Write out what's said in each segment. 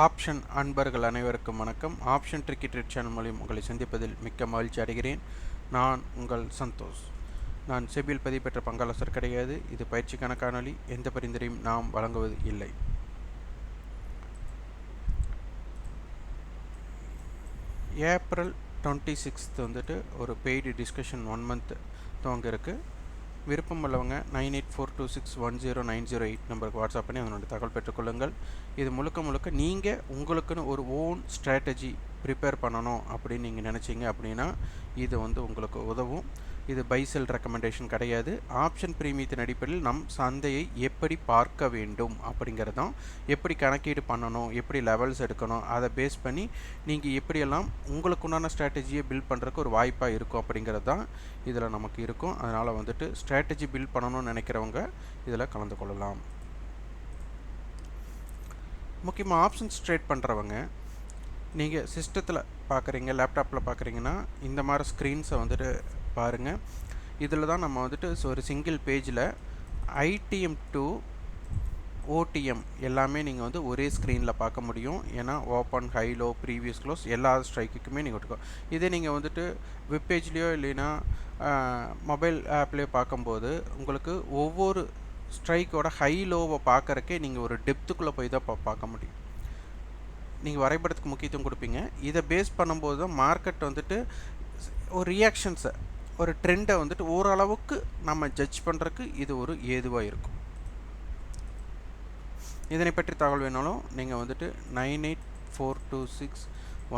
Option அன்பர்கள் அனைவருக்கும் வணக்கம். ஆப்ஷன் ட்ரிக்கி ரெட் சேனல் மூலியம் உங்களை சந்திப்பதில் மிக்க மகிழ்ச்சி அடைகிறேன். நான் உங்கள் சந்தோஷ். நான் செபியில் பதிவு பெற்ற பங்காளசர் கிடையாது. இது பயிற்சிக்கான காணொலி எந்த பரிந்துரையும் நாம் வழங்குவது இல்லை. ஏப்ரல் டுவெண்ட்டி சிக்ஸ்த் வந்துட்டு ஒரு பெய்டு டிஸ்கஷன் ஒன் மந்த் துவங்க இருக்குது விருப்பம் உள்ளவங்க nine eight four two six one zero nine zero eight நம்பருக்கு வாட்ஸ்அப் பண்ணி அதனுடைய தகவல் பெற்றுக்கொள்ளுங்கள். இது முழுக்க முழுக்க நீங்கள் உங்களுக்குன்னு ஒரு ஓன் ஸ்ட்ராட்டஜி ப்ரிப்பேர் பண்ணணும் அப்படின்னு நீங்கள் நினச்சிங்க அப்படின்னா இது வந்து உங்களுக்கு உதவும். இது பைசெல் ரெக்கமெண்டேஷன் கிடையாது. ஆப்ஷன் பிரீமியத்தின் அடிப்படையில் நம் சந்தையை எப்படி பார்க்க வேண்டும் அப்படிங்கிறது தான் எப்படி கணக்கீடு பண்ணணும் எப்படி லெவல்ஸ் எடுக்கணும் அதை பேஸ் பண்ணி நீங்கள் எப்படியெல்லாம் உங்களுக்கு உண்டான ஸ்ட்ராட்டஜியை பில்ட் பண்ணுறதுக்கு ஒரு வாய்ப்பாக இருக்கும் அப்படிங்கிறது தான் இதில் நமக்கு இருக்கும். அதனால் வந்துட்டு ஸ்ட்ராட்டஜி பில்ட் பண்ணணும்னு நினைக்கிறவங்க இதில் கலந்து கொள்ளலாம். முக்கியமாக ஆப்ஷன்ஸ் ட்ரேட் பண்ணுறவங்க நீங்கள் சிஸ்டத்தில் பார்க்குறீங்க லேப்டாப்பில் பார்க்குறீங்கன்னா இந்த மாதிரி ஸ்க்ரீன்ஸை வந்துட்டு பாருங்கள் இதில் தான் நம்ம வந்துட்டு ஸோ ஒரு சிங்கிள் பேஜில் ஐடிஎம் டு ஓடிஎம் எல்லாமே நீங்கள் வந்து ஒரே ஸ்க்ரீனில் பார்க்க முடியும். ஏன்னா ஓப்பன் ஹைலோ ப்ரீவியஸ் க்ளோஸ் எல்லா ஸ்ட்ரைக்குக்குமே நீங்கள் விட்டுக்கோ. இதே நீங்கள் வந்துட்டு வெப்பேஜ்லேயோ இல்லைன்னா மொபைல் ஆப்லேயோ பார்க்கும்போது உங்களுக்கு ஒவ்வொரு ஸ்ட்ரைக்கோட ஹை லோவை பார்க்குறக்கே நீங்கள் ஒரு டெப்த்துக்குள்ளே போய் தான் பா பார்க்க முடியும். நீங்கள் வரைபடத்துக்கு முக்கியத்துவம் கொடுப்பீங்க. இதை பேஸ் பண்ணும்போது தான் மார்க்கெட் வந்துட்டு ஒரு ரியாக்ஷன்ஸை ஒரு ட்ரெண்டை வந்துட்டு ஓரளவுக்கு நம்ம ஜட்ஜ் பண்ணுறதுக்கு இது ஒரு ஏதுவாக இருக்கும். இதனை பற்றி தகவல் வேணாலும் நீங்கள் வந்துட்டு nine eight four two six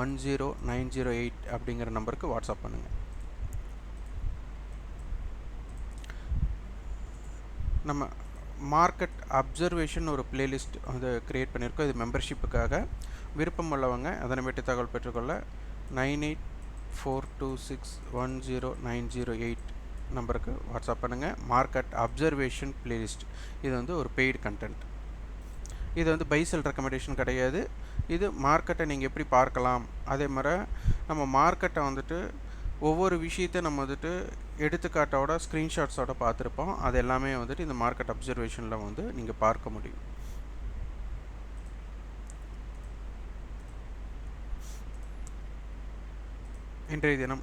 one zero nine zero eight அப்படிங்கிற நம்பருக்கு வாட்ஸ்அப் பண்ணுங்கள் நம்ம மார்க்கெட் அப்சர்வேஷன் ஒரு பிளேலிஸ்ட் வந்து க்ரியேட் பண்ணியிருக்கோம். இது மெம்பர்ஷிப்புக்காக விருப்பம் உள்ளவங்க அதனை பற்றி தகவல் பெற்றுக்கொள்ள nine eight four two six one zero nine zero eight நம்பருக்கு வாட்ஸ்அப் பண்ணுங்கள் மார்க்கெட் அப்சர்வேஷன் பிளேலிஸ்ட் இது வந்து ஒரு பெய்டு கண்டென்ட் இது வந்து பைசல் ரெக்கமெண்டேஷன் கிடையாது. இது மார்க்கெட்டை நீங்கள் எப்படி பார்க்கலாம்? அதே மாதிரி நம்ம மார்க்கெட்டை வந்துட்டு ஒவ்வொரு விஷயத்தையும் நம்ம வந்துட்டு எடுத்துக்காட்டோட ஸ்க்ரீன்ஷாட்ஸோட பார்த்துருப்போம். அது எல்லாமே வந்துட்டு இந்த மார்க்கெட் அப்சர்வேஷனில் வந்து நீங்கள் பார்க்க முடியும். இன்றைய தினம்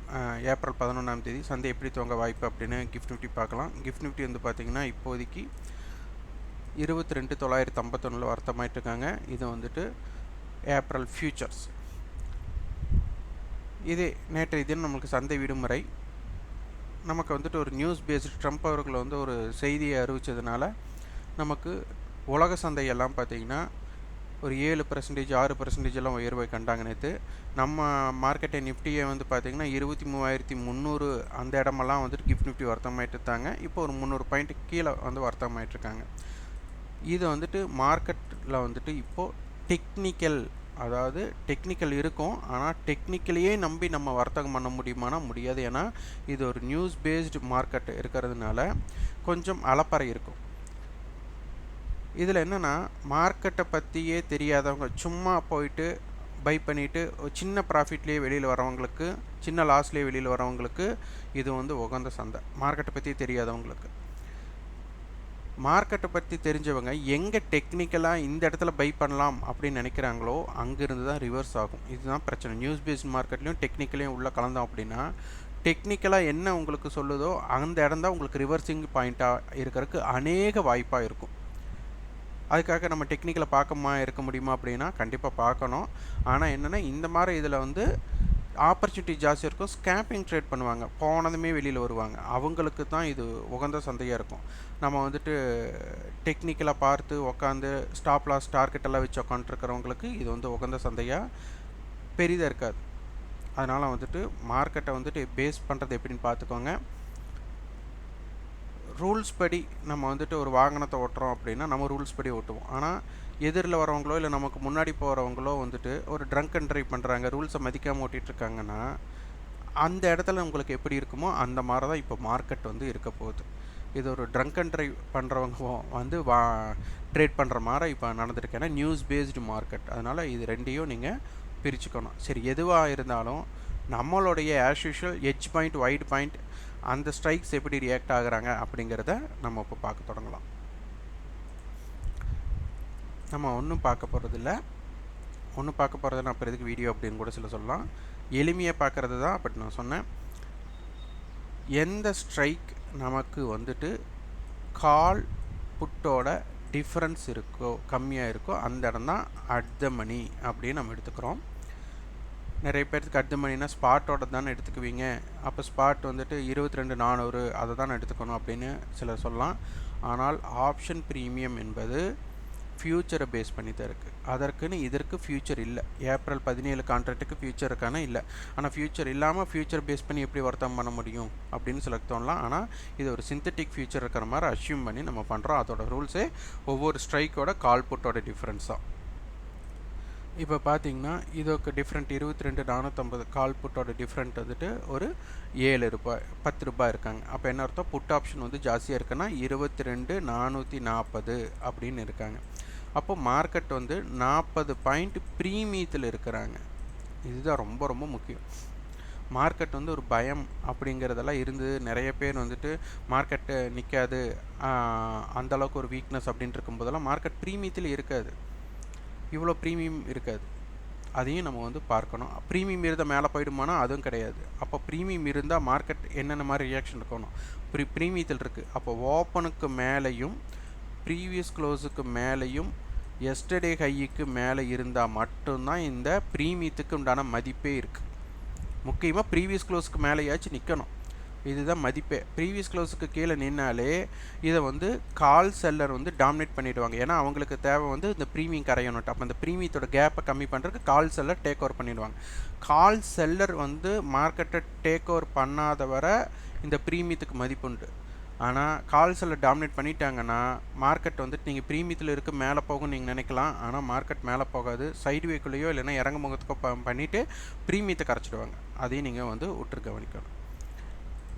ஏப்ரல் பதினொன்றாம் தேதி சந்தை எப்படி துவங்க வாய்ப்பு அப்படின்னு கிஃப்ட் நிஃப்டி பார்க்கலாம். கிஃப்ட் நிஃப்டி வந்து பார்த்திங்கன்னா இப்போதைக்கு இருபத்தி ரெண்டு தொள்ளாயிரத்து ஐம்பத்தொன்னில் வர்த்தமாயிட்ருக்காங்க இது வந்துட்டு ஏப்ரல் ஃபியூச்சர்ஸ் இதே நேற்றைய தினம் நம்மளுக்கு சந்தை விடுமுறை. நமக்கு வந்துட்டு ஒரு நியூஸ் பேஸ்டு ட்ரம்ப் அவர்கள் வந்து ஒரு செய்தியை அறிவித்ததுனால நமக்கு உலக சந்தையெல்லாம் பார்த்திங்கன்னா ஒரு ஏழு பர்சன்டேஜ் ஆறு பர்சன்டேஜ் எல்லாம் உயர்வை கண்டாங்க நேற்று நம்ம மார்க்கெட்டை நிஃப்டியை வந்து பார்த்திங்கன்னா இருபத்தி மூவாயிரத்தி முந்நூறு அந்த இடமெல்லாம் வந்துட்டு கிஃப்ட் நிஃப்டி வர்த்தமாயிட்டு இருந்தாங்க. இப்போ ஒரு முந்நூறு பாயிண்ட் கீழே வந்து வர்த்தமாயிட்ருக்காங்க இது வந்துட்டு மார்க்கெட்டில் வந்துட்டு இப்போது டெக்னிக்கல் அதாவது டெக்னிக்கல் இருக்கும். ஆனால் டெக்னிக்கலையே நம்பி நம்ம வர்த்தகம் பண்ண முடியுமானா முடியாது. ஏன்னா இது ஒரு நியூஸ் பேஸ்டு மார்க்கெட் இருக்கிறதுனால கொஞ்சம் அலப்பறை இருக்கும். இதில் என்னென்னா மார்க்கெட்டை பற்றியே தெரியாதவங்க சும்மா போயிட்டு பை பண்ணிவிட்டு சின்ன ப்ராஃபிட்லேயே வெளியில் வரவங்களுக்கு சின்ன லாஸ்லேயே வெளியில் வரவங்களுக்கு இது வந்து உகந்த சந்தை. மார்க்கெட்டை பற்றி தெரியாதவங்களுக்கு. மார்க்கெட்டை பற்றி தெரிஞ்சவங்க எங்கே டெக்னிக்கலாக இந்த இடத்துல பை பண்ணலாம் அப்படின்னு நினைக்கிறாங்களோ அங்கேருந்து தான் ரிவர்ஸ் ஆகும். இதுதான் பிரச்சனை. நியூஸ் பேஸ்ட் மார்க்கெட்லேயும் டெக்னிக்கலையும் உள்ளே கலந்தோம் அப்படின்னா டெக்னிக்கலாக என்ன உங்களுக்கு சொல்லுதோ அந்த இடம் தான் உங்களுக்கு ரிவர்சிங் பாயிண்ட்டாக இருக்கிறதுக்கு அநேக வாய்ப்பாக இருக்கும். அதுக்காக நம்ம டெக்னிக்கலை பார்க்கமா இருக்க முடியுமா அப்படின்னா கண்டிப்பாக பார்க்கணும். ஆனால் என்னென்னா இந்த மாதிரி இதில் வந்து ஆப்பர்ச்சுனிட்டி ஜாஸ்தி இருக்கும். ஸ்கேப்பிங் ட்ரேட் பண்ணுவாங்க. போனதுமே வெளியில் வருவாங்க. அவங்களுக்கு தான் இது உகந்த சந்தையாக இருக்கும். நம்ம வந்துட்டு டெக்னிக்கலாக பார்த்து உக்காந்து ஸ்டாப் லாஸ் டார்கெட் எல்லாம் வச்சு உக்காந்துருக்கிறவங்களுக்கு இது வந்து உகந்த சந்தையாக பெரிதாக இருக்காது. அதனால் வந்துட்டு மார்க்கெட்டை வந்துட்டு பேஸ் பண்ணுறது எப்படின்னு பார்த்துக்கோங்க. ரூல்ஸ் படி நம்ம வந்துட்டு ஒரு வாகனத்தை ஓட்டுறோம் அப்படின்னா நம்ம ரூல்ஸ் படி ஓட்டுவோம். ஆனால் எதிரில் வரவங்களோ இல்லை நமக்கு முன்னாடி போகிறவங்களோ வந்துட்டு ஒரு ட்ரங்க் அண்ட் ட்ரைவ் பண்ணுறாங்க ரூல்ஸை மதிக்காமல் ஓட்டிகிட்ருக்காங்கன்னா அந்த இடத்துல உங்களுக்கு எப்படி இருக்குமோ அந்த மாதிரி தான் இப்போ மார்க்கெட் வந்து இருக்க போகுது. இது ஒரு ட்ரங்க் அண்ட் ட்ரைவ் பண்ணுறவங்க வந்து வா ட்ரேட் பண்ணுற மாதிரி இப்போ நடந்துருக்கு ஏன்னா நியூஸ் பேஸ்டு மார்க்கெட் அதனால் இது ரெண்டையும் நீங்கள் பிரிச்சுக்கணும். சரி எதுவாக இருந்தாலும் நம்மளுடைய as usual each point white point அந்த ஸ்ட்ரைக்ஸ் எப்படி ரியாக்ட் ஆகுறாங்க அப்படிங்கிறத நம்ம இப்போ பார்க்க தொடங்கலாம். நம்ம ஒன்றும் பார்க்க போகிறதில்ல ஒன்றும் பார்க்க போகிறது நான் அப்புறம் எதுக்கு வீடியோ அப்படின்னு கூட சில சொல்லலாம். எளிமையாக பார்க்குறது தான் பட் நான் சொன்னேன். எந்த ஸ்ட்ரைக் நமக்கு வந்துட்டு கால் புட்டோட டிஃப்ரென்ஸ் இருக்கோ கம்மியாக இருக்கோ அந்த இடம் தான் அட் த மணி அப்படின்னு நம்ம எடுத்துக்கிறோம். நிறைய பேர்த்துக்கு அடுத்த மணினா ஸ்பாட்டோட தானே எடுத்துக்குவீங்க. அப்போ ஸ்பாட் வந்துட்டு இருபத்தி ரெண்டு நானூறு அதை தான் எடுத்துக்கணும் அப்படின்னு சிலர் சொல்லலாம். ஆனால் ஆப்ஷன் ப்ரீமியம் என்பது ஃப்யூச்சரை பேஸ் பண்ணி தான் இருக்குது அதற்குன்னு இதற்கு ஃப்யூச்சர் இல்லை. ஏப்ரல் பதினேழு கான்ட்ராக்ட்டுக்கு ஃப்யூச்சர் இருக்கானா? இல்லை. ஆனால் ஃப்யூச்சர் இல்லாமல் ஃப்யூச்சர் பேஸ் பண்ணி எப்படி வர்த்தகம் பண்ண முடியும்? அப்படின்னு சில தோணலாம். ஆனால் இது ஒரு சிந்தட்டிக் ஃப்யூச்சர் இருக்கிற மாதிரி அஷ்யூம் பண்ணி நம்ம பண்ணுறோம் அதோட ரூல்ஸே ஒவ்வொரு ஸ்ட்ரைக்கோட கால்புட்டோட டிஃப்ரென்ஸ் தான் இப்போ பார்த்தீங்கன்னா இதுக்கு டிஃப்ரெண்ட் இருபத்தி ரெண்டு நானூற்றம்பது கால் புட்டோட டிஃப்ரெண்ட் வந்துட்டு ஒரு ஏழு ரூபாய் பத்து ரூபாய் இருக்காங்க. அப்போ என்ன அர்த்தம்? புட் ஆப்ஷன் வந்து ஜாஸ்தியாக இருக்குன்னா இருபத்தி ரெண்டு நானூற்றி நாற்பது அப்படின்னு இருக்காங்க. அப்போ மார்க்கெட் வந்து நாற்பது பாயிண்ட் ப்ரீமியத்தில் இருக்கிறாங்க. இதுதான் ரொம்ப ரொம்ப முக்கியம். மார்க்கெட் வந்து ஒரு பயம் அப்படிங்கிறதெல்லாம் இருந்து நிறைய பேர் வந்துட்டு மார்க்கெட்டு நிற்காது அந்தளவுக்கு ஒரு வீக்னஸ் அப்படின்ட்டு இருக்கும்போதெல்லாம் மார்க்கெட் ப்ரீமியத்தில் இருக்காது. இவ்வளோ ப்ரீமியம் இருக்காது. அதையும் நம்ம வந்து பார்க்கணும். ப்ரீமியம் இருந்தால் மேலே போயிடுமானா அதுவும் கிடையாது. அப்போ ப்ரீமியம் இருந்தால் மார்க்கெட் என்னென்ன மாதிரி ரியாக்ஷன் இருக்கணும்? ப்ரீ ப்ரீமியத்தில் இருக்குது அப்போ ஓப்பனுக்கு மேலேயும் ப்ரீவியஸ் க்ளோஸுக்கு மேலேயும் எஸ்டர்டே ஹையுக்கு மேலே இருந்தால் மட்டும்தான் இந்த ப்ரீமியத்துக்கு உண்டான மதிப்பே இருக்குது முக்கியமாக ப்ரீவியஸ் க்ளோஸுக்கு மேலேயாச்சும் நிற்கணும் இதுதான் மதிப்பே. ப்ரீவியஸ் க்ளோஸுக்கு கீழே நின்னாலே இதை வந்து கால் செல்லர் வந்து டாமினேட் பண்ணிடுவாங்க. ஏன்னா அவங்களுக்கு தேவை வந்து இந்த ப்ரீமியம் கரையணும் அப்போ அந்த ப்ரீமியத்தோட கேப்பை கம்மி பண்ணுறதுக்கு கால் செல்லர் டேக் ஓவர் பண்ணிடுவாங்க. கால் செல்லர் வந்து மார்க்கெட்டை டேக் ஓவர் பண்ணாத வர இந்த ப்ரீமியத்துக்கு மதிப்புண்டு ஆனால் கால் செல்லர் டாமினேட் பண்ணிட்டாங்கன்னா மார்க்கெட் வந்துட்டு நீங்கள் ப்ரீமியத்தில் இருக்க மேலே போகும் நீங்கள் நினைக்கலாம். ஆனால் மார்க்கெட் மேலே போகாது. சைடு வேக்குள்ளேயோ இல்லைன்னா இறங்கு முகத்துக்கோ ப பண்ணிவிட்டு ப்ரீமியத்தை கரைச்சிடுவாங்க. அதையும் நீங்கள் வந்து உற்று கவனிக்கணும்.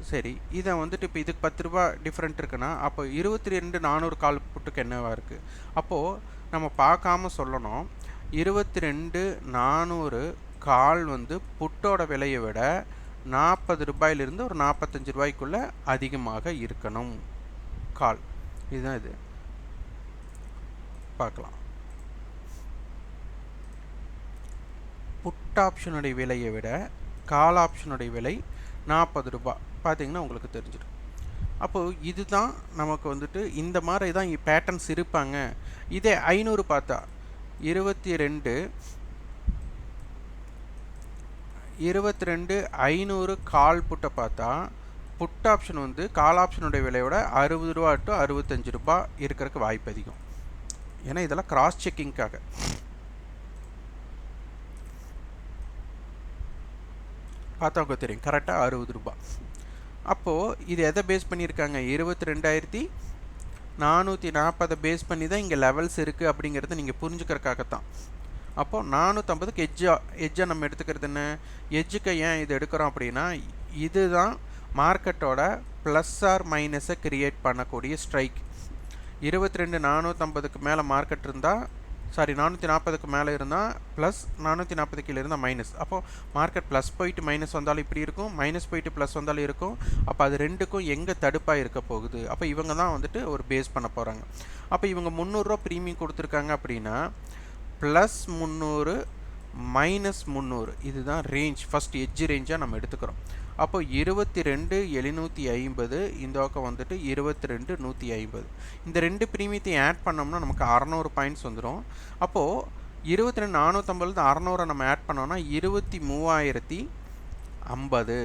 சரி இதை வந்துட்டு இப்போ இதுக்கு பத்து ரூபா டிஃப்ரெண்ட் இருக்குன்னா அப்போ இருபத்தி ரெண்டு நானூறு கால் புட்டுக்கு என்னவா இருக்குது அப்போது நம்ம பார்க்காம சொல்லணும். இருபத்தி ரெண்டு நானூறு கால் வந்து புட்டோட விலையை விட நாற்பது ரூபாயிலிருந்து ஒரு நாற்பத்தஞ்சு ரூபாய்க்குள்ளே அதிகமாக இருக்கணும். கால். இதுதான் இது. பார்க்கலாம். புட் ஆப்ஷனுடைய விலையை விட கால் ஆப்ஷனுடைய விலை நாற்பது ரூபாய் பார்த்தீங்கன்னா உங்களுக்கு தெரிஞ்சிடும். அப்போது இதுதான் நமக்கு வந்துட்டு இந்த மாதிரி தான் பேட்டர்ன்ஸ் இருப்பாங்க. இதே ஐநூறு பார்த்தா இருபத்தி ரெண்டு இருபத்தி ரெண்டு ஐநூறு கால் புட்டை பார்த்தா புட் ஆப்ஷன் வந்து கால் ஆப்ஷனுடைய விலையோட அறுபது ரூபா டு அறுபத்தஞ்சு ரூபா இருக்கிறதுக்கு வாய்ப்பு அதிகம். ஏன்னா இதெல்லாம் கிராஸ் செக்கிங்க்காக பார்த்தவங்க தெரியும். கரெக்டாக அறுபது ரூபா. அப்போது இது எதை பேஸ் பண்ணியிருக்காங்க? இருபத்தி ரெண்டாயிரத்தி நானூற்றி நாற்பதை பேஸ் பண்ணி தான் இங்கே லெவல்ஸ் இருக்குது அப்படிங்கிறத நீங்கள் புரிஞ்சுக்கிறக்காகத்தான் அப்போது நானூற்றம்பதுக்கு எஜ்ஜா எஜ்ஜை நம்ம எடுத்துக்கிறது என்ன? எஜ்ஜுக்கு ஏன் இது எடுக்கிறோம் அப்படின்னா இதுதான் மார்க்கெட்டோட ப்ளஸ் ஆர் மைனஸை கிரியேட் பண்ணக்கூடிய ஸ்ட்ரைக் இருபத்தி ரெண்டு நானூற்றம்பதுக்கு மேலே மார்க்கெட் இருந்தால் சாரி நானூற்றி நாற்பதுக்கு மேலே இருந்தால் ப்ளஸ் நானூற்றி நாற்பது கீழே இருந்தால் மைனஸ் அப்போது மார்க்கெட் ப்ளஸ் போயிட்டு மைனஸ் வந்தாலும் இப்படி இருக்கும் மைனஸ் போயிட்டு ப்ளஸ் வந்தாலும் இருக்கும். அப்போ அது ரெண்டுக்கும் எங்கே தடுப்பாக இருக்க போகுது? அப்போ இவங்க தான் வந்துட்டு ஒரு பேஸ் பண்ண போகிறாங்க அப்போ இவங்க முந்நூறுரூவா ப்ரீமியம் கொடுத்துருக்காங்க அப்படின்னா ப்ளஸ் முந்நூறு மைனஸ் முந்நூறு இதுதான் ரேஞ்ச் ஃபஸ்ட் எட்ஜ் ரேஞ்சாக நம்ம எடுத்துக்கிறோம். அப்போ இருபத்தி ரெண்டு எழுநூற்றி ஐம்பது இந்த பக்கம் வந்துட்டு இருபத்தி ரெண்டு நூற்றி ஐம்பது. இந்த ரெண்டு ப்ரீமியத்தையும் ஆட் பண்ணோம்னா நமக்கு அறநூறு பாயிண்ட்ஸ் வந்துடும் அப்போது இருபத்தி ரெண்டு நானூற்றம்பதுலேருந்து அறநூறை நம்ம ஆட் பண்ணோம்னா இருபத்தி மூவாயிரத்தி ஐம்பது.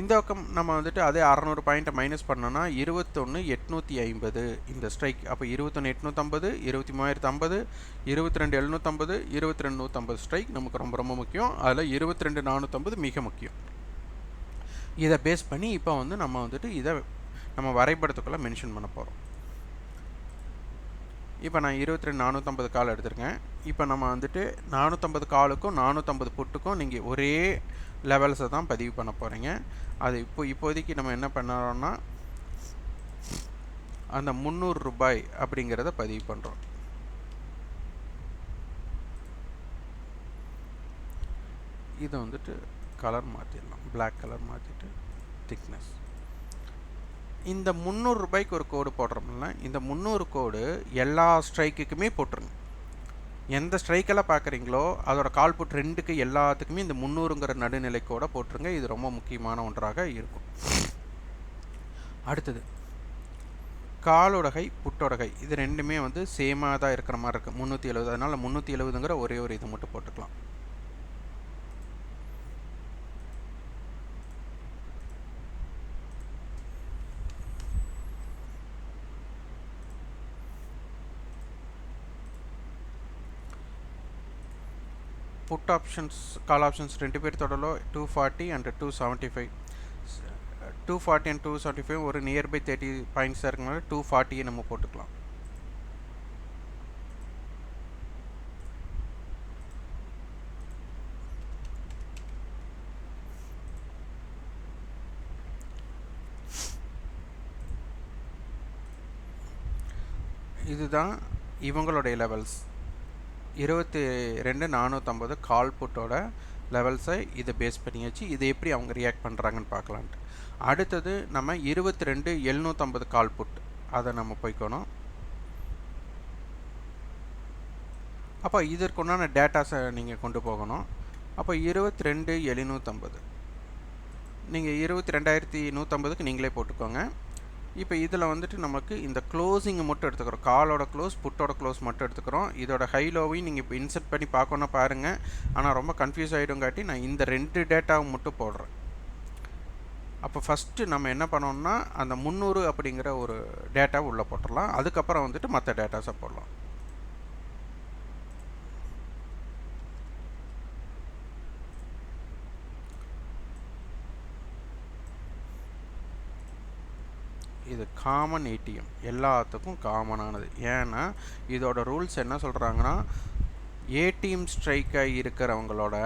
இந்த பக்கம் நம்ம வந்துட்டு அதே அறநூறு பாயிண்ட்டை மைனஸ் பண்ணோன்னா இருபத்தொன்று எட்நூற்றி ஐம்பது. இந்த ஸ்ட்ரைக் அப்போ இருபத்தொன்று எட்நூற்றம்பது இருபத்தி மூவாயிரத்து ஐம்பது இருபத்தி ரெண்டு எழுநூற்றம்பது இருபத்தி ரெண்டு நூற்றம்பது ஸ்ட்ரைக் நமக்கு ரொம்ப ரொம்ப முக்கியம். அதில் இருபத்தி ரெண்டு நானூற்றம்பது மிக முக்கியம். இதை பேஸ் பண்ணி இப்போ வந்து நம்ம வந்துட்டு இதை நம்ம வரைபடத்துக்குள்ளே மென்ஷன் பண்ண போகிறோம் இப்போ நான் இருபத்தி ரெண்டு நானூற்றம்பது கால் எடுத்திருக்கேன். இப்போ நம்ம வந்துட்டு நானூற்றம்பது காலுக்கும் நானூற்றம்பது புட்டுக்கும் நீங்கள் ஒரே லெவல்ஸை தான் பதிவு பண்ண போகிறீங்க அது இப்போ இப்போதைக்கு நம்ம என்ன பண்ணுறோம்னா அந்த முந்நூறு ரூபாய் அப்படிங்கிறத பதிவு பண்ணுறோம் இதை வந்துட்டு கலர் மாற்றிடலாம் பிளாக் கலர் மாற்றிட்டு திக்னஸ் இந்த முந்நூறு ரூபாய்க்கு ஒரு கோடு போடுறோம்ல இந்த முந்நூறு கோடு எல்லா ஸ்ட்ரைக்குக்குமே போட்டுருங்க. எந்த ஸ்ட்ரைக்கெல்லாம் பார்க்குறீங்களோ அதோட கால் புட் ரெண்டுக்கு எல்லாத்துக்குமே இந்த முந்நூறுங்கிற நடுநிலைக்கோட போட்டுருங்க. இது ரொம்ப முக்கியமான ஒன்றாக இருக்கும். அடுத்தது காலோடகை புட்டோடகை இது ரெண்டுமே வந்து சேமாக தான் இருக்கிற மாதிரி இருக்குது முந்நூற்றி எழுபது அதனால் முந்நூற்றி எழுபதுங்கிற ஒரே ஒரு இது மட்டும் போட்டுக்கலாம். புட் ஆப்ஷன்ஸ் கால் ஆப்ஷன்ஸ் ரெண்டு பேர் தொடரலோ two forty and two seventy five two forty and two seventy five ஒரு நியர்பை தேர்ட்டி பாயிண்ட்ஸாக இருக்கனால டூ ஃபார்ட்டியை நம்ம போட்டுக்கலாம். இதுதான் இவங்களுடைய லெவல்ஸ் இருபத்தி ரெண்டு நானூற்றம்பது கால் புட்டோட லெவல்ஸை இதை பேஸ் பண்ணியாச்சு இதை எப்படி அவங்க ரியாக்ட் பண்ணுறாங்கன்னு பார்க்கலான்ட்டு. அடுத்தது நம்ம இருபத்தி ரெண்டு எழுநூற்றம்பது கால் புட். அதை நம்ம போய்க்கணும். அப்போ இதற்குண்டான டேட்டாஸை நீங்கள் கொண்டு போகணும். அப்போ இருபத்தி ரெண்டு எழுநூற்றம்பது நீங்கள் இருபத்தி ரெண்டாயிரத்தி நூற்றம்பதுக்கு நீங்களே போட்டுக்கோங்க. இப்போ இதில் வந்துட்டு நமக்கு இந்த க்ளோஸிங்கை மட்டும் எடுத்துக்கிறோம். காலோட க்ளோஸ் புட்டோட க்ளோஸ் மட்டும் எடுத்துக்கிறோம். இதோட ஹை லோவையும் நீங்கள் இப்போ இன்செர்ட் பண்ணி பார்க்கணும் பாருங்கள் ஆனால் ரொம்ப கன்ஃபியூஸ் ஆகிடுங்காட்டி நான் இந்த ரெண்டு டேட்டாவை மட்டும் போடுறேன். அப்போ ஃபஸ்ட்டு நம்ம என்ன பண்ணோம்னா அந்த முந்நூறு அப்படிங்கிற ஒரு டேட்டாவை உள்ளே போட்டுடலாம். அதுக்கப்புறம் வந்துட்டு மற்ற டேட்டாஸை போடலாம். இது காமன் ஏடிஎம் எல்லாத்துக்கும் காமனானது ஏன்னா இதோட ரூல்ஸ் என்ன சொல்கிறாங்கன்னா ஏடிஎம் ஸ்ட்ரைக்காக இருக்கிறவங்களோட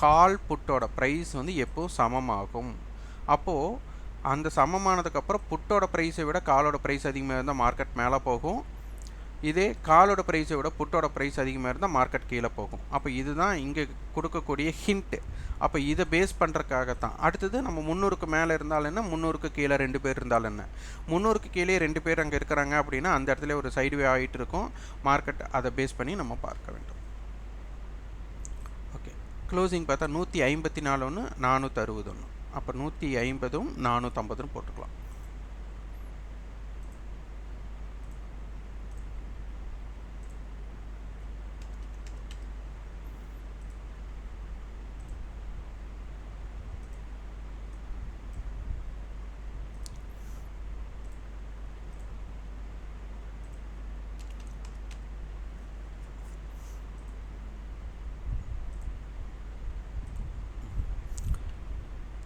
கால் புட்டோட ப்ரைஸ் வந்து எப்போ சமமாகும்? அப்போது அந்த சமமானதுக்கப்புறம் புட்டோட ப்ரைஸை விட காலோட ப்ரைஸ் அதிகமாக இருந்தால் மார்க்கெட் மேலே போகும். இதே காலோட ப்ரைஸை விட புட்டோட ப்ரைஸ் அதிகமாக இருந்தால் மார்க்கெட் கீழே போகும். அப்போ இதுதான் இங்கே கொடுக்கக்கூடிய ஹிண்ட்டு அப்போ இதை பேஸ் பண்ணுறக்காகத்தான் அடுத்தது நம்ம முந்நூறுக்கு மேலே இருந்தால் என்ன? முந்நூறுக்கு கீழே ரெண்டு பேர் இருந்தால் என்ன? முந்நூறுக்கு கீழே ரெண்டு பேர் அங்கே இருக்கிறாங்க அப்படின்னா அந்த இடத்துல ஒரு சைடுவே ஆகிட்டு இருக்கும். மார்க்கெட் அதை பேஸ் பண்ணி நம்ம பார்க்க வேண்டும். ஓகே க்ளோசிங் பார்த்தா நூற்றி ஐம்பத்தி நாலு ஒன்று நானூற்றி அறுபது ஒன்று அப்போ நூற்றி ஐம்பதும் நானூற்றம்பதும் போட்டுக்கலாம்.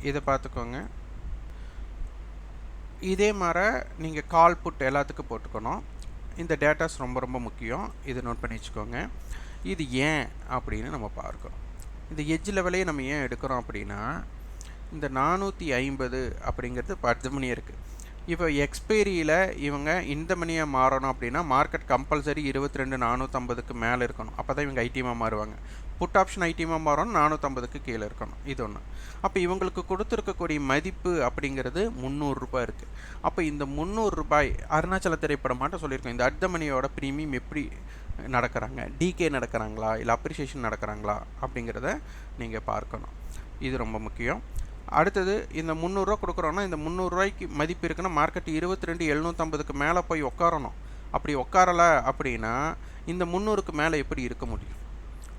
இதை பார்த்துக்கோங்க. இதே மாதிரி நீங்கள் கால் புட் எல்லாத்துக்கும் போட்டுக்கணும். இந்த டேட்டாஸ் ரொம்ப ரொம்ப முக்கியம். இதை நோட் பண்ணி வச்சுக்கோங்க. இது ஏன் அப்படின்னு நம்ம பார்க்கணும். இந்த எஜ் லெவலே நம்ம ஏன் எடுக்கிறோம் அப்படின்னா இந்த நானூற்றி ஐம்பது அப்படிங்கிறது பத்து மணி இருக்குது இப்போ எக்ஸ்பைரியில் இவங்க இந்த மணியை மாறணும் அப்படின்னா மார்க்கெட் கம்பல்சரி இருபத்தி ரெண்டு நானூற்றம்பதுக்கு மேலே இருக்கணும். அப்போ தான் இவங்க ஐடிஎம்மாக மாறுவாங்க. புட் ஆப்ஷன் ஐடிஎமாக மாறணும் நானூற்றம்பதுக்கு கீழே இருக்கணும். இது ஒன்று அப்போ இவங்களுக்கு கொடுத்துருக்கக்கூடிய மதிப்பு அப்படிங்கிறது முந்நூறுரூபா இருக்குது அப்போ இந்த முந்நூறுரூபாய் அருணாச்சல திரைப்படம் சொல்லியிருக்கோம். இந்த அர்த்தமணியோட ப்ரீமியம் எப்படி நடக்கிறாங்க? டிகே நடக்கிறாங்களா? இல்லை அப்ரிசியேஷன் நடக்கிறாங்களா? அப்படிங்கிறத நீங்கள் பார்க்கணும். இது ரொம்ப முக்கியம். அடுத்தது இந்த முந்நூறுரூவா கொடுக்குறோன்னா இந்த முந்நூறுரூவாய்க்கு மதிப்பு இருக்குன்னா மார்க்கெட் இருபத்தி ரெண்டு எழுநூற்றம்பதுக்கு மேலே போய் உட்காரணும் அப்படி உட்காரலை அப்படின்னா இந்த முந்நூறுக்கு மேலே எப்படி இருக்க முடியும்?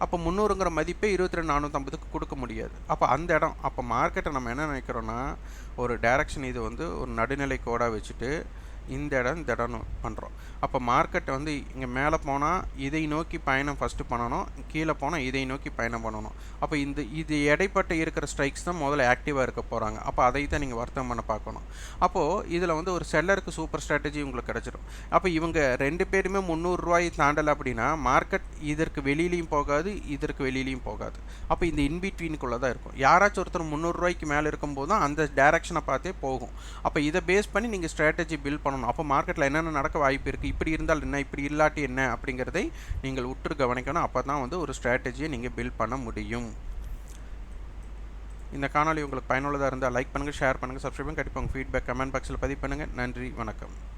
அப்போ முந்நூறுங்கிற மதிப்பே இருபத்தி ரெண்டு நானூற்றம்பதுக்கு கொடுக்க முடியாது. அப்போ அந்த இடம் அப்போ மார்க்கெட்டை நம்ம என்ன நினைக்கிறோன்னா ஒரு டைரக்ஷன் இது வந்து ஒரு நடுநிலை கோடாக வச்சுட்டு இந்த இடம் இந்த இடம் பண்ணுறோம் அப்போ மார்க்கெட் வந்து இங்கே மேலே போனால் இதை நோக்கி பயணம் ஃபஸ்ட்டு பண்ணணும் கீழே போனால் இதை நோக்கி பயணம் பண்ணணும். அப்போ இந்த இது இடைப்பட்ட இருக்கிற ஸ்ட்ரைக்ஸ் தான் முதல்ல ஆக்டிவாக இருக்க போகிறாங்க அப்போ அதை தான் நீங்கள் வர்த்தகம் பண்ண பார்க்கணும். அப்போது இதில் வந்து ஒரு செல்லருக்கு சூப்பர் ஸ்ட்ராட்டஜி உங்களுக்கு கிடச்சிடும் அப்போ இவங்க ரெண்டு பேருமே முந்நூறுரூவாய் தாண்டலை அப்படின்னா மார்க்கெட் இதற்கு வெளியிலையும் போகாது இதற்கு வெளியிலையும் போகாது. அப்போ இந்த இன்பிட்வீனுக்குள்ளே தான் இருக்கும். யாராச்சும் ஒருத்தர் முந்நூறுரூவாய்க்கு மேலே இருக்கும்போது தான் அந்த டேரக்ஷனை பார்த்தே போகும். அப்போ இதை பேஸ் பண்ணி நீங்கள் ஸ்ட்ராட்டஜி பில்ட் பண்ணணும். அப்போ மார்க்கெட்டில் என்னென்ன நடக்க வாய்ப்பு இருக்குது இப்படி இருந்தால் என்ன? இப்படி இல்லாட்டி என்ன? அப்படிங்கிறதை நீங்கள் உற்று கவனிக்கணும். அப்போ தான் வந்து ஒரு ஸ்ட்ராட்டஜியை நீங்கள் பில்ட் பண்ண முடியும். இந்த காணொலி உங்களுக்கு பயனுள்ளதாக இருந்தால் லைக் பண்ணுங்கள் ஷேர் பண்ணுங்கள் சப்ஸ்கிரைப் பண்ணுங்கள் கண்டிப்பாக உங்கள் ஃபீட்பேக் கமெண்ட் பாக்ஸில் பதிவு பண்ணுங்கள் நன்றி வணக்கம்.